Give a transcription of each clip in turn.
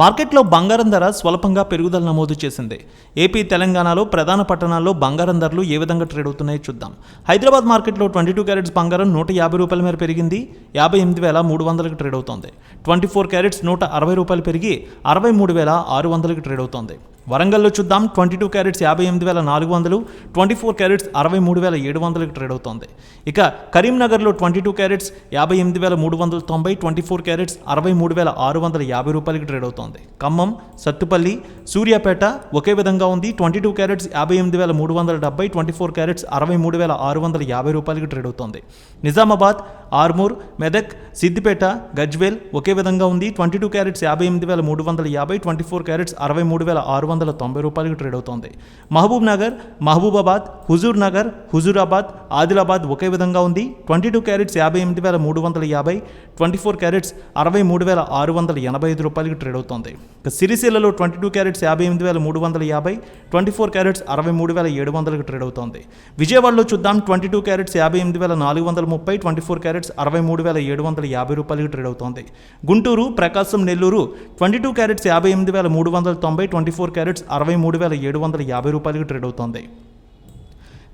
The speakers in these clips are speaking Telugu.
మార్కెట్లో బంగారం ధర స్వల్పంగా పెరుగుదల నమోదు చేసింది. ఏపీ తెలంగాణలో ప్రధాన పట్టణాల్లో బంగారం ధరలు ఏ విధంగా ట్రేడ్ అవుతున్నాయో చూద్దాం. హైదరాబాద్ మార్కెట్లో ట్వంటీ టూ క్యారెట్స్ బంగారం నూట యాభై రూపాయల మేర పెరిగింది. యాభై ఎనిమిది వేల మూడు వందలకు ట్రేడ్ అవుతోంది. ట్వంటీ ఫోర్ క్యారెట్స్ నూట అరవై రూపాయలు పెరిగి అరవై మూడు వేల ఆరు వందలకు ట్రేడ్ అవుతోంది. వరంగల్లో చూద్దాం. ట్వంటీ టూ క్యారెట్స్ యాభై ఎనిమిది వేల నాలుగు వందలు ట్వంటీ ఫోర్ క్యారెట్స్ అరవై మూడు వేల ఏడు వందలకు ట్రేడ్ అవుతోంది. ఇక కరీంనగర్లో ట్వంటీ టూ క్యారెట్స్ యాభై ఎనిమిది వేల మూడు వందల తొంభై ట్వంటీ ఫోర్ క్యారెట్స్ అరవై మూడు వేల ఆరు వందల యాభై రూపాయలకి ట్రేడ్ అవుతోంది. ఖమ్మం సత్తుపల్లి సూర్యాపేట ఒకే విధంగా ఉంది. ట్వంటీ టూ క్యారెట్స్ యాభై ఎనిమిది వేల మూడు వందల డెబ్బై ట్వంటీ ఫోర్ క్యారెట్స్ అరవై మూడు వేల ఆరు వందల యాభై రూపాయలకి ట్రేడ్ అవుతోంది. నిజామాబాద్ ఆర్మూర్ మెదక్ సిద్దిపేట గజ్వేల్ ఒకే విధంగా ఉంది. ట్వంటీ టూ క్యారెట్స్ యాభై ఎనిమిది వేల మూడు వందల యాభై ట్వంటీ ఫోర్ క్యారెట్స్ అరవై మూడు వేల ఆరు వందల తొంభై రూపాయలకి ట్రేడ్ అవుతోంది. మహబూబ్ నగర్ మహబూబాబాద్ హుజూర్ నగర్ హుజూరాబాద్ ఆదిలాబాద్ ఒకే విధంగా ఉంది. ట్వంటీ టూ క్యారెట్స్ యాభై ఎనిమిది వేల మూడు వందల యాభై ట్వంటీ ఫోర్ క్యారెట్స్ అరవై మూడు వేల ఆరు వందల ఎనభై ఐదు రూపాయలకి ట్రేడ్ అవుతోంది. ఇక సిరిసిల్లలో ట్వంటీ టూ క్యారెట్స్ యాభై ఎనిమిది వేల మూడు వందల యాభై ట్వంటీ ఫోర్ క్యారెట్స్ అరవై మూడు వేల ఏడు వందలకు ట్రేడ్ అవుతోంది. విజయవాడలో చూద్దాం. ట్వంటీ టూ క్యారెట్స్ యాభై ఎనిమిది వేల నాలుగు వందల ముప్పై ట్వంటీ ఫోర్ క్యారెట్స్ అరవై మూడు వేల ఏడు వందల యాభై రూపాయలకి ట్రేడ్ అవుతోంది. Guntur Prakasam Nellore twenty two carats యాభై ఎనిమిది వేల మూడు వందల తొంభై ట్వంటీ ఫోర్ క్యారెట్స్ అరవై మూడు వేల ఏడు వందల యాభై రూపాయలకు ట్రేడ్ అవుతోంది.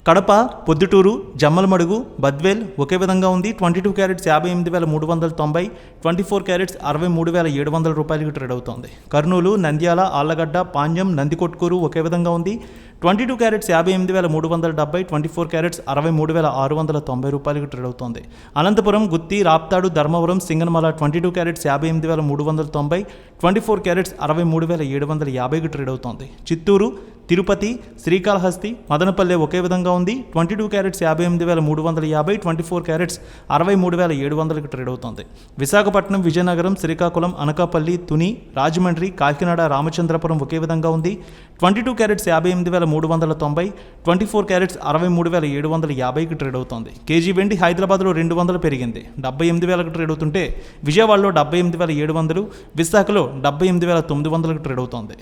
కడప పొద్దుటూరు జమ్మలమడుగు బద్వేల్ ఒకే విధంగా ఉంది. ట్వంటీ టూ క్యారెట్స్ యాభై ఎనిమిది వేల మూడు వందల తొంభై ట్వంటీ ఫోర్ క్యారెట్స్ అరవై మూడు వేల ఏడు వందల రూపాయలకి ట్రేడ్ అవుతోంది. కర్నూలు నంద్యాల ఆళ్ళగడ్డ పాండ్యం నందికొట్కూరు ఒకే విధంగా ఉంది. ట్వంటీ టూ క్యారెట్స్ యాభై ఎనిమిది వేల మూడు వందల డెబ్బై ట్వంటీ ఫోర్ క్యారెట్స్ అరవై మూడు వేల ఆరు వందల తొంభై రూపాయలకి ట్రేడ్ అవుతోంది. Anantapur Gooty Raptadu Dharmavaram Singanamala twenty two carats యాభై ఎనిమిది వేల మూడు వందల తొంభై ట్వంటీ ఫోర్ క్యారెట్స్ అరవై మూడు వేల ఏడు వందల యాభైకి ట్రేడ్ అవుతోంది. చిత్తూరు తిరుపతి శ్రీకాళహస్తి మదనపల్లె ఒకే విధంగా ఉంది. ట్వంటీ టూ క్యారెట్స్ యాభై ఎనిమిది వేల మూడు వందల యాభై ట్వంటీ ఫోర్ క్యారెట్స్ అరవై మూడు వేల ఏడు వందలకు ట్రేడ్ అవుతోంది. విశాఖపట్నం విజయనగరం శ్రీకాకుళం అనకాపల్లి తుని రాజమండ్రి కాకినాడ రామచంద్రపురం ఒకే విధంగా ఉంది. ట్వంటీ టూ క్యారెట్స్ యాభై ఎనిమిది వేల మూడు వందల తొంభై ట్వంటీ ఫోర్ క్యారెట్స్ అరవై మూడు వేల ఏడు వందల యాభైకి ట్రేడ్ అవుతోంది. కేజీ వెండి హైదరాబాద్లో రెండు వందలు పెరిగింది. డెబ్బై ఎనిమిది వేలకు ట్రేడ్ అవుతుంటే విజయవాడలో డెబ్బై ఎనిమిది వేల ఏడు వందలు విశాఖలో డెబ్బై ఎనిమిది వేల తొమ్మిది వందలకు ట్రేడ్ అవుతోంది.